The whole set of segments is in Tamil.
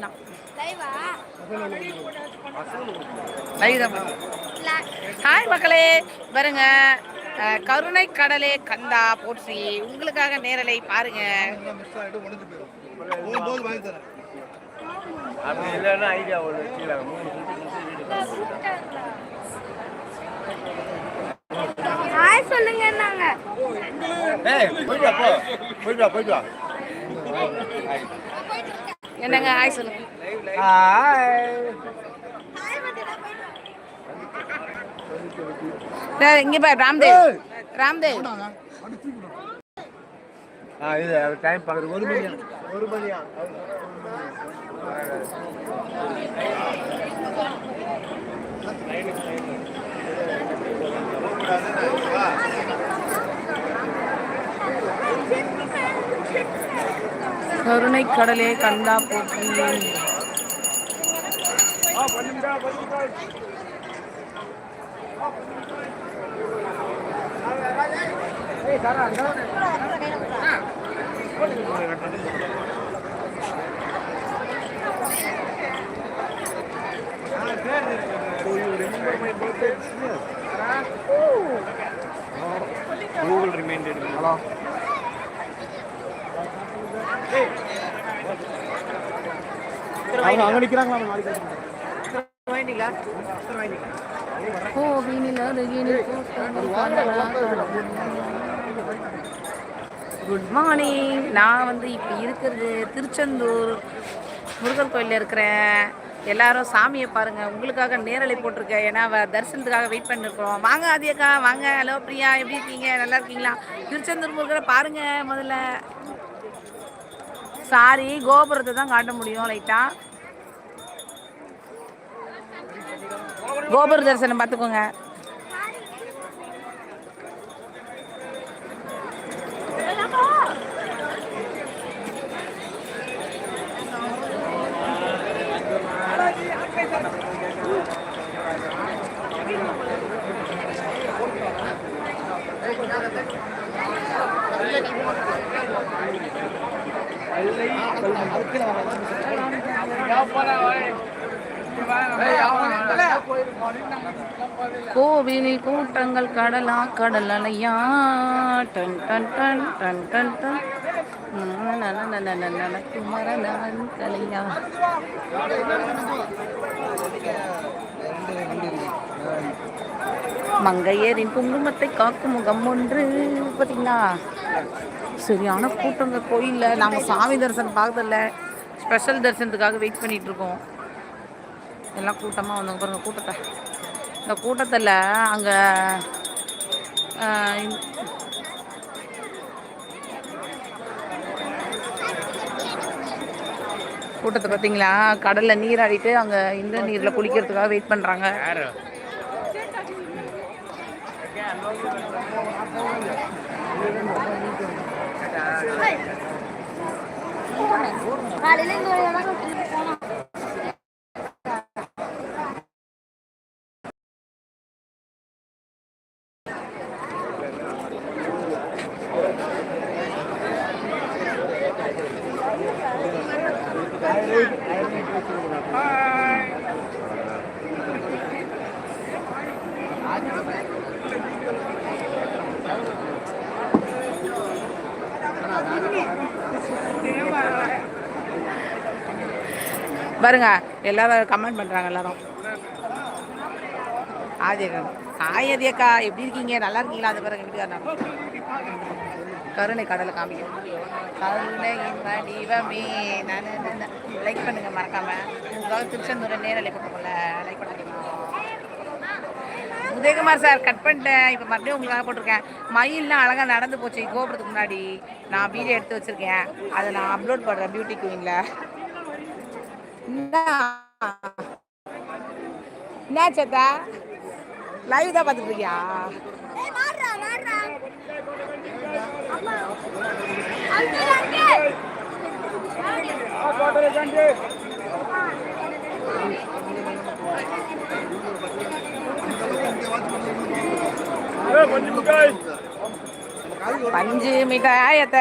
தான் ஹாய் மக்களே பாருங்க கருணை கடலே கந்தா போற்றி. உங்களுக்காக நேரலை பாருங்க. அப்படி இல்லைன்னா ஐடியா ஒன்று வச்சுக்கலாம் மூணு ஹாய் சொல்லுங்க நாங்க ஏய் போயிட்டு வா போ. போயிட்டு வா போயிட்டு வா. என்னங்க ஹாய் சொல்லுங்க. ஹாய் டேய், இங்க பாரு ராம்தேவ். ராம்தேவ். ஆ இது டைம் பார்க்குறது ஒரு மணியா ஒரு மணியா கருணை கடலே கந்தா போற்றி. கூகுள் ரிமைண்டட் ஹலோ அவங்க அங்கே நிற்கிறாங்களா நாளைக்கு கோவிலில் அருகினில் குட் மார்னிங் நான் வந்து இப்போ இருக்கிறது திருச்செந்தூர் முருகர் கோயிலில் இருக்கிறேன். எல்லாரும் சாமியை பாருங்க. உங்களுக்காக நேரலை போட்டிருக்கேன். ஏன்னா வ- தரிசனத்துக்காக வெயிட் பண்ணிருக்கோம். வாங்க ஆதியக்கா வாங்க. ஹலோ பிரியா. எப்படி இருக்கீங்க? நல்லா இருக்கீங்களா? திருச்செந்தூர் முருகரை பாருங்க முதல்ல. சாரி கோபுரத்தை தான் காட்ட முடியும் லைட்டா. கோபுர தரிசனம் பார்த்துக்கோங்க. கோவிலில் கூட்டங்கள் கடலா கடல் அலையா டன் டன் டன் டன் டன். டன் குமரனான் தலையா மங்கையரின் குங்குமத்தை காக்கும் முகம் ஒன்று பார்த்தீங்களா சரியான கூட்டங்க கோயிலில். நாங்கள் சாமி தரிசனம் பார்க்கறதில்ல. ஸ்பெஷல் தரிசனத்துக்காக வெயிட் பண்ணிட்டு இருக்கோம். எல்லாம் கூட்டமாக வந்தவங்க பாருங்கள் கூட்டத்தை. இந்த கூட்டத்தில் அங்கே கூட்டத்தை பார்த்தீங்களா கடலில் நீராடிட்டு அங்கே இந்த நீரில் குளிக்கிறதுக்காக வெயிட் பண்ணுறாங்க காலையில பாருங்க எல்லாரும் கமெண்ட் பண்ணுறாங்க எல்லாரும். ஆதியக்கா ஹாய் அதியக்கா எப்படி இருக்கீங்க? நல்லா இருக்கீங்களா? அது பாருங்க வீட்டுக்காரன் கருணை கடலை காமிக்கும் கருணையின் வடிவமே. லைக் பண்ணுங்க மறக்காம. உங்களுக்காக திருச்செந்தூரை லைக் போட்டுக்கோல லைக் பண்ணுங்க உதயகுமார் சார் கட் பண்ணிட்டேன். இப்போ மறுபடியும் உங்களுக்காக போட்டிருக்கேன். மயில்லாம் அழகாக நடந்து போச்சு கோபுரத்துக்கு முன்னாடி. நான் வீடியோ எடுத்து வச்சுருக்கேன். அதை நான் அப்லோட் பண்ணுறேன் பியூட்டி குயினில் என்ன? சேத்தா? லைவ் தான் பார்த்துட்டு இருக்கியா பஞ்சு மிட்டாய் எத்த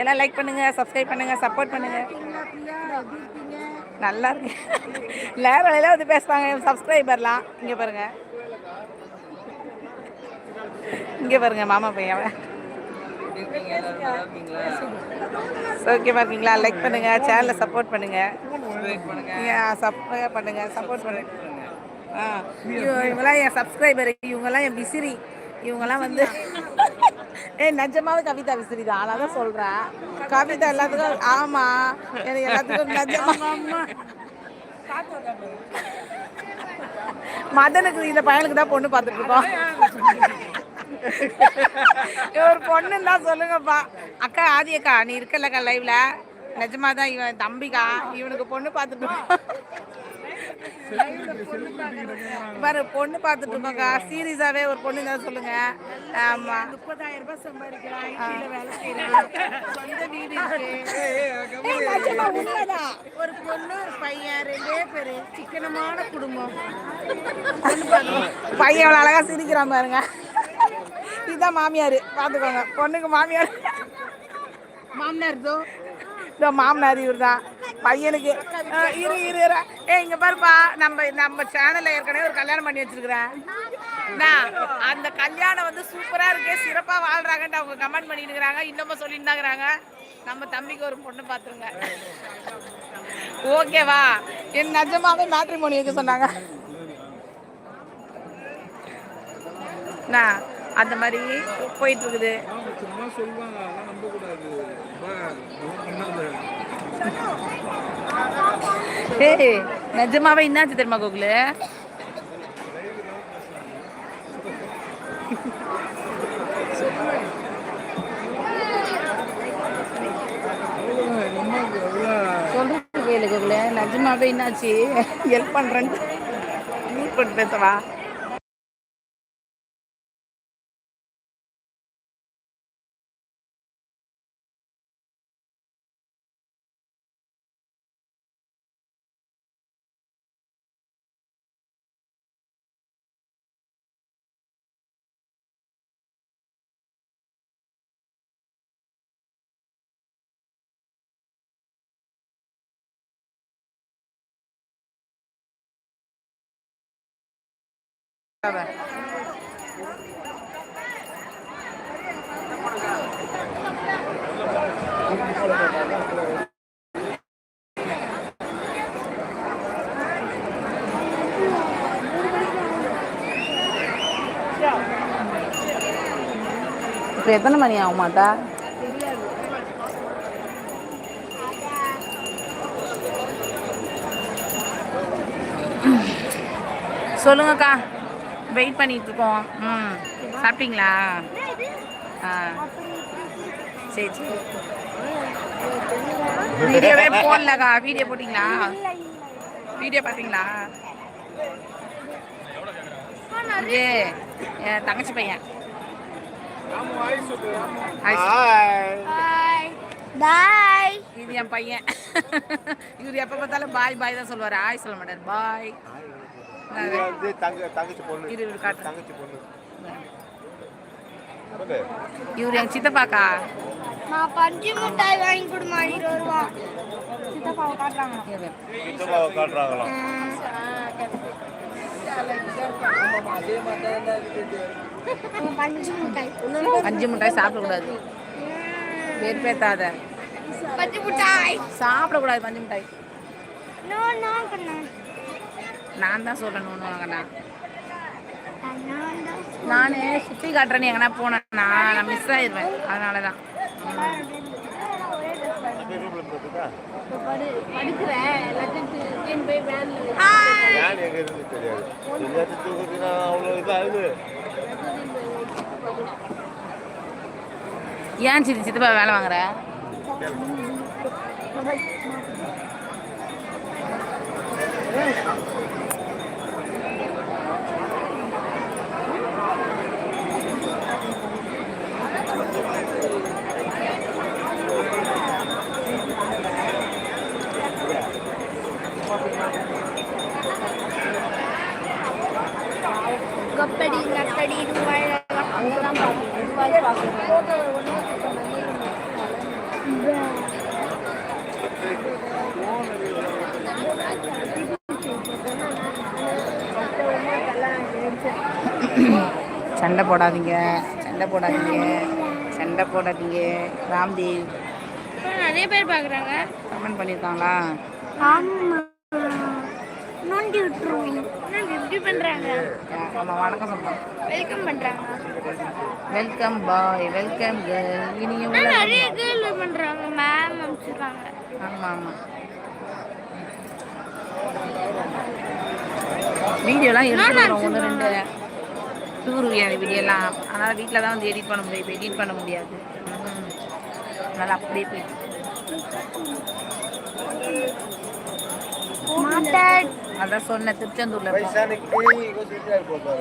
எல்லாம் லைக் பண்ணுங்க சப்ஸ்கிரைப் பண்ணுங்க சப்போர்ட் பண்ணுங்க. நல்லா இருக்கு. நேரில் வந்து பேசுவாங்க. சப்ஸ்கிரைபர்லாம் இங்கே பாருங்க. இங்கே பாருங்க மாமா பையன் ஓகே இருக்கீங்களா லைக் பண்ணுங்க சேனலை சப்போர்ட் பண்ணுங்க. சப்ஸ்கிரைப் பண்ணுங்க சப்போர்ட் பண்ணுங்க ஆ இவ- இவங்கெல்லாம் என் சப்ஸ்கிரைபர் இவங்கெல்லாம் என் விசிறி. இவங்கெல்லாம் வந்து ஏய் நிஜமாவே கவிதா விசிறி தான் அதனால தான் சொல்கிறேன் கவிதா எல்லாத்துக்கும் ஆமாம் எனக்கு எல்லாத்துக்கும் நிஜமா மதனுக்கு இந்த பையனுக்கு தான் பொண்ணு பார்த்துட்டு இருக்கோம். ஒரு பொண்ணுன்னு தான் சொல்லுங்கப்பா. அக்கா ஆதி அக்கா நீ இருக்கல்லக்கா லைவ்ல நிஜமா தான் இவன் தம்பிக்கா. இவனுக்கு பொண்ணு பார்த்துட்டு இருக்கோம். பாரு பொண்ணு பார்த்துட்டு இருக்கோம்க்கா சீரியஸாவே ஒரு பொண்ணு தான் சொல்லுங்க. ஆமா. முப்பதாயிரம் ரூபாய் சம்பாதிக்கிறான் வேலை செய்யறான் சொந்த வீடு உண்மைதான் ஒரு பொண்ணு ஒரு பையன் ரெண்டே பேரு. சிக்கனமான குடும்பம். பையன் எவ்வளோ அழகா சிரிக்கிறான் பாருங்க. இதுதான் மாமியார். பார்த்துக்கோங்க. பொண்ணுக்கு மாமியார். மாமனார் இந்த மாமனார் இவர் தான் பையனுக்கு இரு இரு இரு. ஏய் இங்க பாருப்பா. நம்ம நம்ம சேனல்ல ஏற்கனவே ஒரு கல்யாணம் பண்ணி வச்சிருக்கிறேன். அந்த கல்யாணம் வந்து சூப்பரா இருக்கே. சிறப்பா வாழ்றாங்கன்ட்டு அவங்க கமெண்ட் பண்ணிட்டு இருக்கிறாங்க இன்னமும் சொல்லிட்டு நம்ம தம்பிக்கு ஒரு பொண்ணு பார்த்துருங்க ஓகேவா என் நிஜமாவே மேட்ரிமோனி வைக்க சொன்னாங்க. நான் அந்த மாதிரி போயிட்டு இருக்குது ஏய் நிஜமாவே என்னாச்சு தெரியுமா கோகுலு? சொல்றது கேளு கோகுலு. நிஜமாவே என்னாச்சு? ஹெல்ப் பண்றேன்னு. மீட் பண்ணி பேசவா இப்போ எத்தனை மணி ஆகும் மாட்டா? சொல்லுங்கக்கா. வெயிட் பண்ணிட்டு இருக்கோம் ம். சாப்பிட்டீங்களா? ஆ. சரி சரி. வீடியோவே போடலக்கா. வீடியோ போட்டிங்களா? வீடியோ பார்த்தீங்களா இது என் தங்கச்சி பையன். பாய் பாய். இது என் பையன். இவர் எப்போ பார்த்தாலும் பாய் பாய் தான் சொல்லுவார். ஆய் சொல்ல மாட்டார். பாய். வந்து தங்க தங்கச்சி பொண்ணு. தங்கச்சி பொண்ணு. இவர் என் சித்தப்பாக்கா? நான் பஞ்சு மிட்டாய் வாங்கி கொடுமா இருபது ரூபா. சித்தப்பாவை காட்டுறாங்க. சித்தப்பாவை காட்டுறாங்களாம் பஞ்சு மிட்டாய். அஞ்சு மிட்டாய் சாப்பிடக்கூடாது. வெறுப்பேத்தாத. பஞ்சு மிட்டாய். சாப்பிடக்கூடாது பஞ்சு மிட்டாய். நோ நோ கண்ணா நான் தான் சொல்லணும் ஒன்று வாங்கண்ணா. நான் சுற்றி காட்டுறேன்னு எங்கன்னா போனேன்னா நான் மிஸ் ஆயிடுவேன். அதனால தான் ஏன் சித்தி சித்தப்பா வேலை வாங்குற? கப்படி நட்டடி ரூபாய் அங்கதான் சண்டை போடாதீங்க. சண்டை போடாதீங்க. சண்டை போடாதீங்க. ராம்தேவ். நிறைய பேர் பார்க்குறாங்க. கமெண்ட் பண்ணியிருக்காங்களா? ஆமா. நோண்டி விட்டுருவோம் இப்படி பண்ணுறாங்க வணக்கம் சொல்கிறோம் வெல்கம் பண்ணுறாங்க வெல்கம் பாய் வெல்கம் கேர்ள் இனிய. நிறைய பண்ணுறாங்க மேம் அனுப்பிச்சிருக்காங்க. ஆமாம் ஆமாம் வீடியோலாம் ஒன்று ரெண்டு. டூர் வீடியோலாம் அதனால் வீட்டில் தான் வந்து எடிட் பண்ண முடியும். இப்போ எடிட் பண்ண முடியாது. அதனால் அப்படியே போயிட்டு மாட்டாட் அதான் சொன்னேன் திருச்செந்தூரில் இருக்கோம் வயசானுக்கு கொஞ்சம் வீட்டில் போட்டு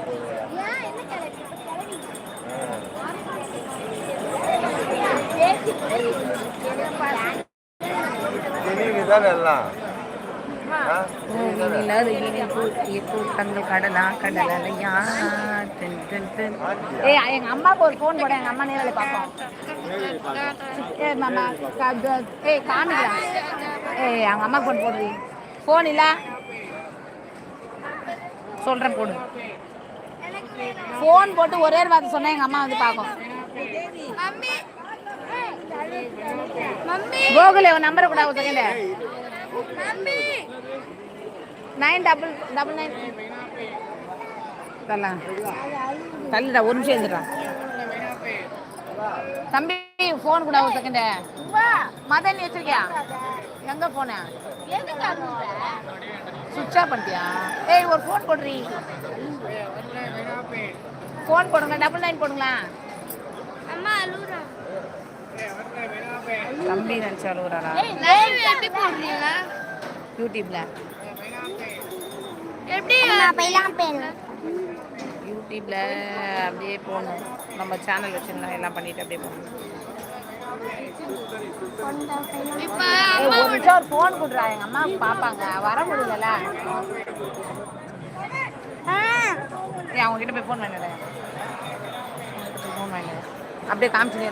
தெளிவு தான் எல்லாம். நிலவு இனில் பூட்டிய கூட்டங்கள் கடலா கடலையா ஏய் எங்கள் அம்மாவுக்கு ஒரு ஃபோன் போட எங்கள் அம்மா நேரில் பார்ப்போம். ஏ மாமா ஏய் காமிக்கலாம் ஏய் அவங்க அம்மா ஃபோன் போடுறீ. ஃபோன் இல்லை? சொல்கிறேன் போடு. ஃபோன் போட்டு ஒரே ஒரு வார்த்தை சொன்னா எங்கள் அம்மா வந்து பார்க்கும். மம்மி. மம்மி கோகுலே உன் நம்பரை கூட second nine double double nine தரலாம். தள்ளிடா ஒரு நிமிஷம் இருந்துடுறான் தம்பி ஃபோன் கூட ஒரு செகண்ட் மதன் நீ வச்சிருக்கியா எங்க போன? சுவிட்ச் ஆஃப் பண்ணிட்டியா? ஏய் ஒரு ஃபோன் போடுறீ. ஃபோன் போடுங்க டபுள் நைன் போடுங்களா? அம்மா அழுகுறா தம்பி நினச்சி அழுகுறாரா யூடியூப்ல. யூடியூப்ல அப்படியே போகணும். நம்ம சேனல் வச்சிருந்தோம் எல்லாம் பண்ணிட்டு அப்படியே போகணும். இப்ப ஏய், ஒரு நிமிஷம் ஒரு ஃபோன் கொடுறா. எங்க அம்மா பாப்பாங்க. வர முடியலல ஏய் அவங்க கிட்ட போய் ஃபோன் பண்ணிடு ஃபோன் பண்ணிடு அப்படியே. காமிச்சுனே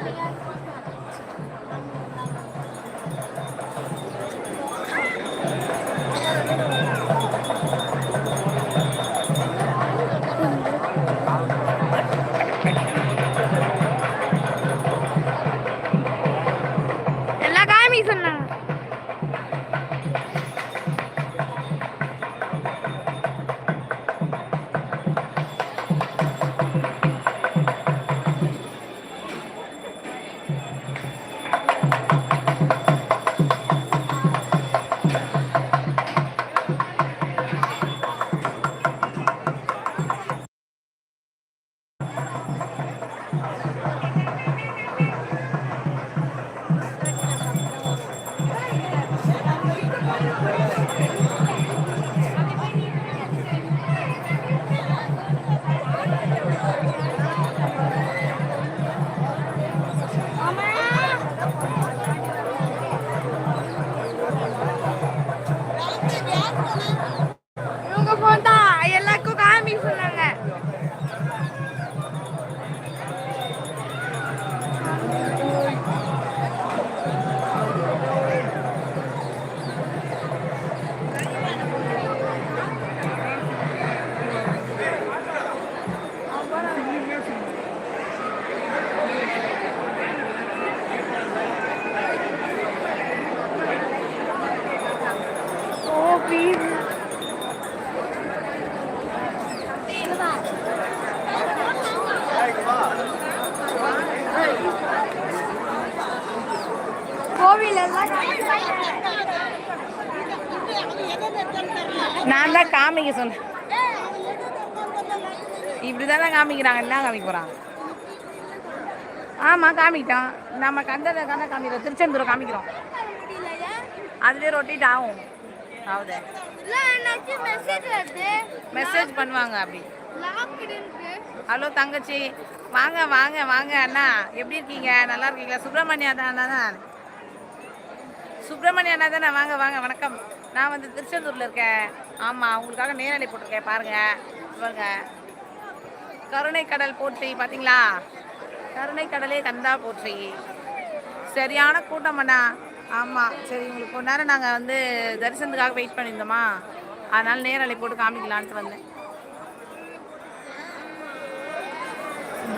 காமிக்க சொன்னேன் இப்படிதானே காமிக்கிறாங்க. என்ன காமிக்க போகிறான் ஆமாம் காமிக்கிட்டான் நம்ம கண்டதை தானே காமிக்கிறோம். திருச்செந்தூரை காமிக்கிறோம். அதுலேயே ரொட்டிட்டு ஆகும். ஆகுது. மெசேஜ் பண்ணுவாங்க அப்படி. ஹலோ தங்கச்சி. வாங்க வாங்க வாங்க அண்ணா. எப்படி இருக்கீங்க? நல்லா இருக்கீங்களா? சுப்பிரமணியா தான். சுப்பிரமணிய அண்ணா தானே? வாங்க வாங்க வணக்கம். நான் வந்து திருச்செந்தூரில் இருக்கேன். ஆமாம் உங்களுக்காக நேரலை போட்டிருக்கேன். பாருங்க பாருங்க. கருணை கடல் போற்றி பார்த்தீங்களா கருணை கடலே கந்தா போற்றி. சரியான கூட்டம் அண்ணா. ஆமாம் சரி உங்களுக்கு கொஞ்ச நேரம் நாங்கள் வந்து தரிசனத்துக்காக வெயிட் பண்ணியிருந்தோமா? அதனால் நேரலை போட்டு காமிக்கலான்ட்டு வந்தேன்.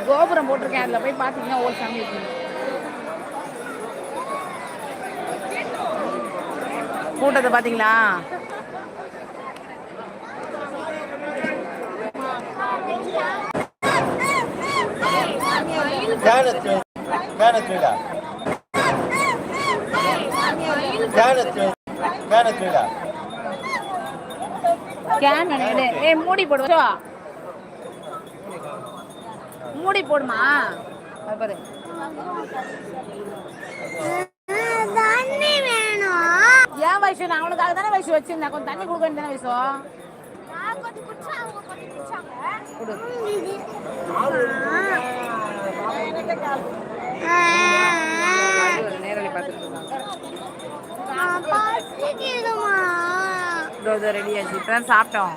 கோபுரம் போட்டிருக்கேன் அதில் போய் பார்த்தீங்கன்னா ஒரு சாமி கூட்டத்தை பார்த்தீங்களா? கேன் ஏ மூடி போடுவா மூடி போடுமா? பாரு. ஏன் வயசு நான் அவனுக்காக தானே வயசு வச்சிருந்தேன். கொஞ்சம் தண்ணி கொடுக்க வேண்டியதானே வயசு? நேரலை பார்த்துட்டு ரெடி ஆச்சு இப்போ தான் சாப்பிட்டோம்.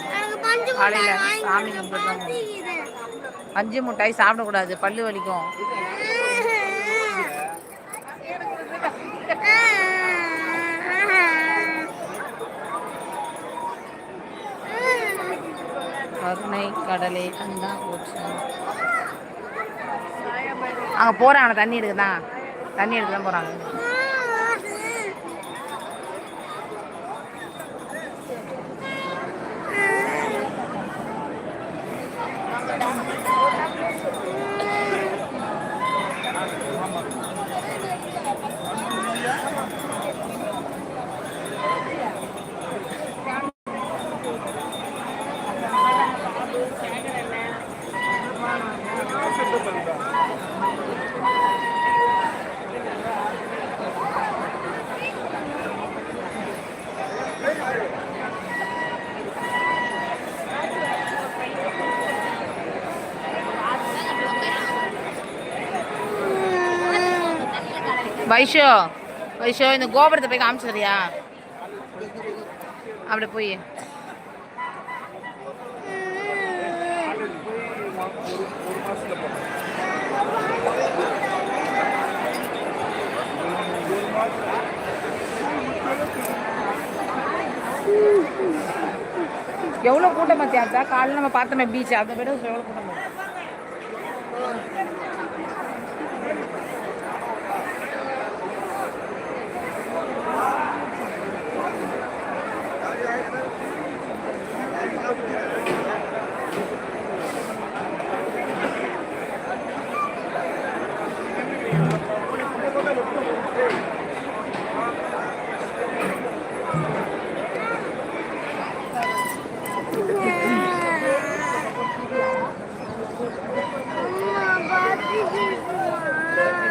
காலையில சாமி வாங்கி கும்பிட்டு பசிக்குது. பஞ்சு மிட்டாய் சாப்பிடக்கூடாது. பல்லு வலிக்கும். கருணை கடலே கண்டா போச்சு. அங்கே போகிறாங்க தண்ணி எடுக்குதான் தண்ணி எடுக்க தான் போகிறாங்க வைஷோ வைஷோ இந்த கோபுரத்தை போய் காமிச்சிடுறியா அப்படி போய். எவ்வளோ கூட்டம் பார்த்தியா காலையில் நம்ம பார்த்தோமே பீச் அதை விட எவ்வளோ கூட்டம் பார்த்தியா?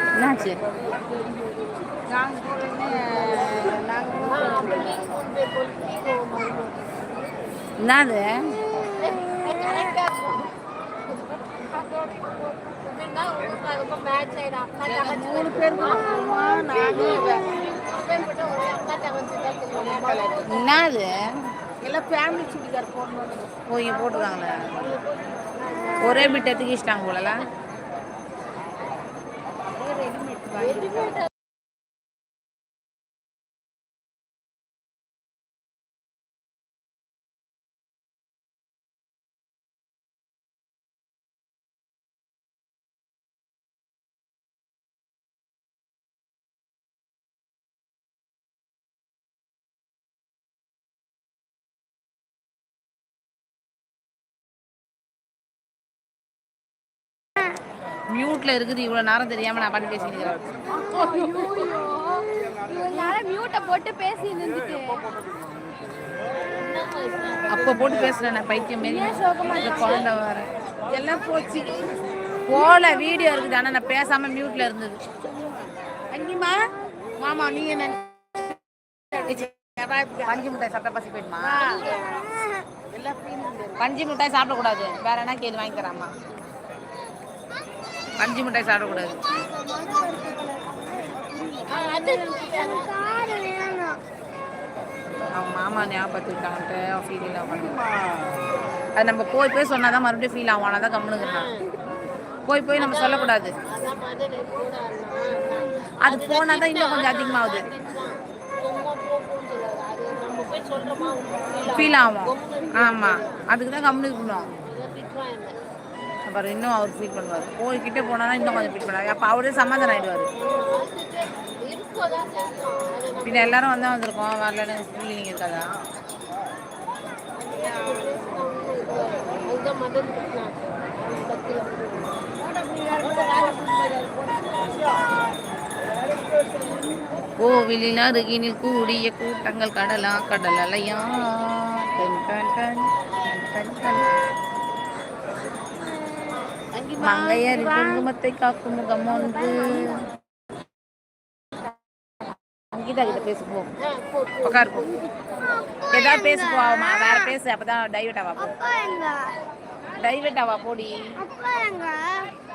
என்னாச்சு என்னது மூணு பேர் என்னது எல்லாம் ஃபேமிலி சுடிதார் போடணும் போய் போட்டுருக்காங்களே ஒரே பிட் எடுத்துக்கிச்சிட்டாங்க ரெடிமேட் மியூட்ல இருக்குது இவ்வளவு நேரம் தெரியாம நான் பண்ணி பேசிக்கிறேன். மியூட்டை போட்டு பேசி அப்ப போட்டு பேசுறேன் நான் பைத்தியம் மாரி குழந்தை வர எல்லாம் போச்சு. போல வீடியோ இருக்குது ஆனா நான் பேசாம மியூட்ல இருந்தது. அங்கிமா மாமா நீங்க என்ன? பஞ்சு மிட்டாய் சாப்பிட்டா பசி போயிடுமா? பஞ்சு மிட்டாய் சாப்பிடக்கூடாது. வேற என்ன கேள்வி வாங்கி தராமா பஞ்சு மிட்டாய் சாப்பிடக்கூடாது. அவங்க மாமா ஞாபகத்துக்கிட்டான்ட்டு ஃபீல் ஆகும் அது நம்ம போய் போய் சொன்னால் தான் மறுபடியும் ஃபீல் ஆகும். ஆனால் தான் கம்முனுங்கிறான். போய் போய் நம்ம சொல்லக்கூடாது. அது போனால் தான் இன்னும் கொஞ்சம் அதிகமாகுது. ஃபீல் ஆகும். ஆமாம் அதுக்கு தான் கம்முனு இருக்கணும். அப்புறம் இன்னும் அவர் ஃபீல் பண்ணுவார். கோயில்கிட்ட போனாலும் இன்னும் கொஞ்சம் ஃபீல் பண்ணுவார். அப்போ அவரே சமாதானம் ஆயிடுவார். பின்ன எல்லாரும் வந்தா வந்திருக்கோம். வரலன்னு ஃபீலிங் இருக்காதா கோவிலில் அருகினில் கூடிய கூட்டங்கள் கடலா கடல் அலையா டன் டன் டன் டன் டன். மங்கையர் குங்குமத்தை காக்கும் முகம் ஒன்று. கீதா கிட்ட பேசு போ உட்காரு போ ஏதாவது பேசு போ அவமா வேற பேசு அப்பதான் டைவர்ட் ஆவா போ. டைவர்ட் ஆவா போடி.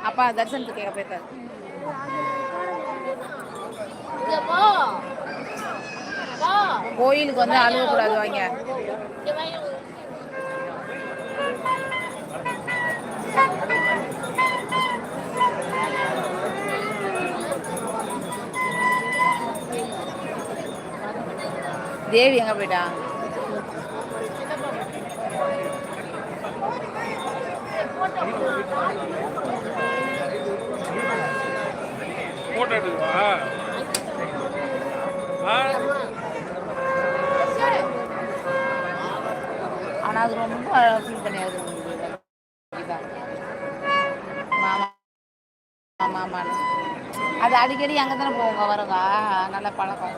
அப்பா தரிசனத்துக்கு கேட்க போயிருக்காரு? கோயிலுக்கு வந்து அழுவ கூடாது வாங்க. தேவி எங்க போயிட்டா? போட்டோ எடுக்கவா? ஆ. ஆனா அது ரொம்ப ஃபீல் பண்ணியாது அடிக்கடி அங்கே தானே போவாங்க வருங்க நல்ல பழக்கம்.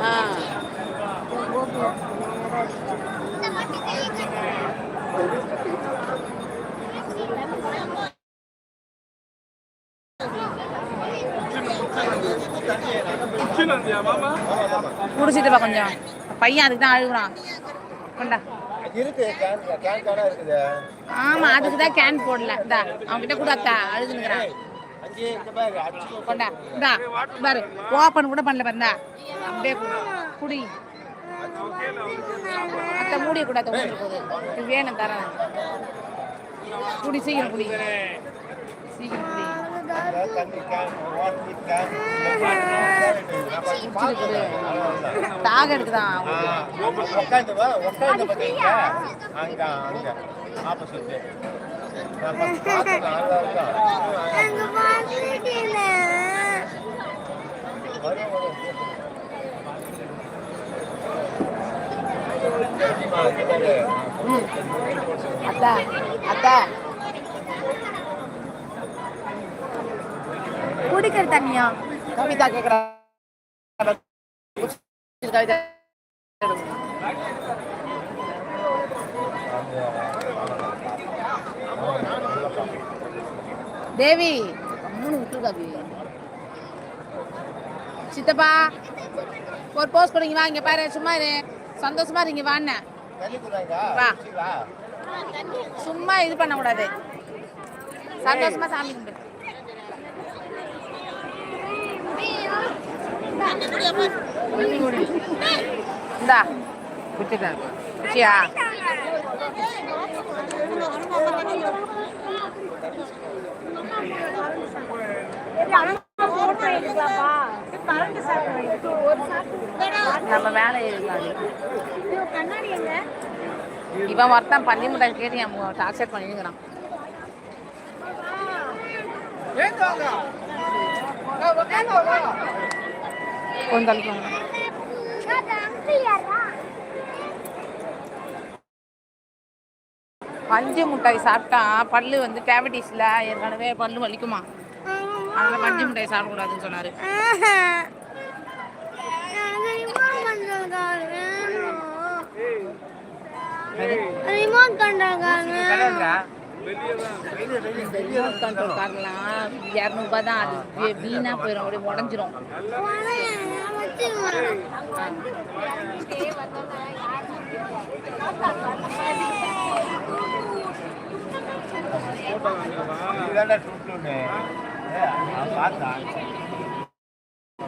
ஆ குச்சில இருந்தியா மாமா குடிச்சிட்டுப்பா கொஞ்சம் பையன் அதுக்கு தான் அழுகுறான். கொண்டா. கடை ஆமா அதுக்கு தான் கேன் போடல. இந்தா அவன்கிட்ட கூட அத்தா அழுதுனுக்குறான் கொண்டா இந்தா பாரு ஓப்பன் கூட பண்ணல பாருந்தா அப்படியே குடி. குடி. அத்தை மூடிய கூடாது உங்களுக்கு போகுது இது வேணும் தரேன். குடி சீக்கிரம் குடி. சீக்கிரம் குடி. தண்ணி கேன் தாக எடுக்குதான் உட்காந்து உட்காந்து பார்த்தீங்க அங்க அங்க ஆப்போசிட் பார்த்தேன் நல்லா இருக்கா எங்க பாத்துட்டீங்க வரும் வரும் அத்தா அத்தா குடிக்கிற தண்ணியா? கவிதா கேக்குறா. கவிதா. தேவி மூணு விட்டுருக்காபி சித்தப்பா ஒரு போஸ்ட் கொடுங்க வா இங்க பாரு சும்மா இரு. சந்தோஷமா இருங்க வாண்ண. வா. சும்மா இது பண்ணக்கூடாது. சந்தோஷமா சாமி கும்பிடு. இந்தா குடிச்சிட்டேன் குச்சியா. நம்ம வேலை இவன் ஒருத்தன் பள்ளி முட்டாய் கேட்டு டார்ச்சர் பண்ணிருக்கிறான். அங்கியாரா பஞ்சு மிட்டாய் சாப்பிட்டா பல்லு வந்து டேபடிஸில் ஏற்கனவே பல்லு வலிக்குமா? அதனால பஞ்சு மிட்டாய் சாப்பிடக்கூடாதுன்னு சொன்னாரு. ரிமோட் கண்ட்ரோல் கார் கண்ட்ரோல் இரநூறுபா தான் அது வீணாக போயிடும் அப்படியே உடஞ்சிரும்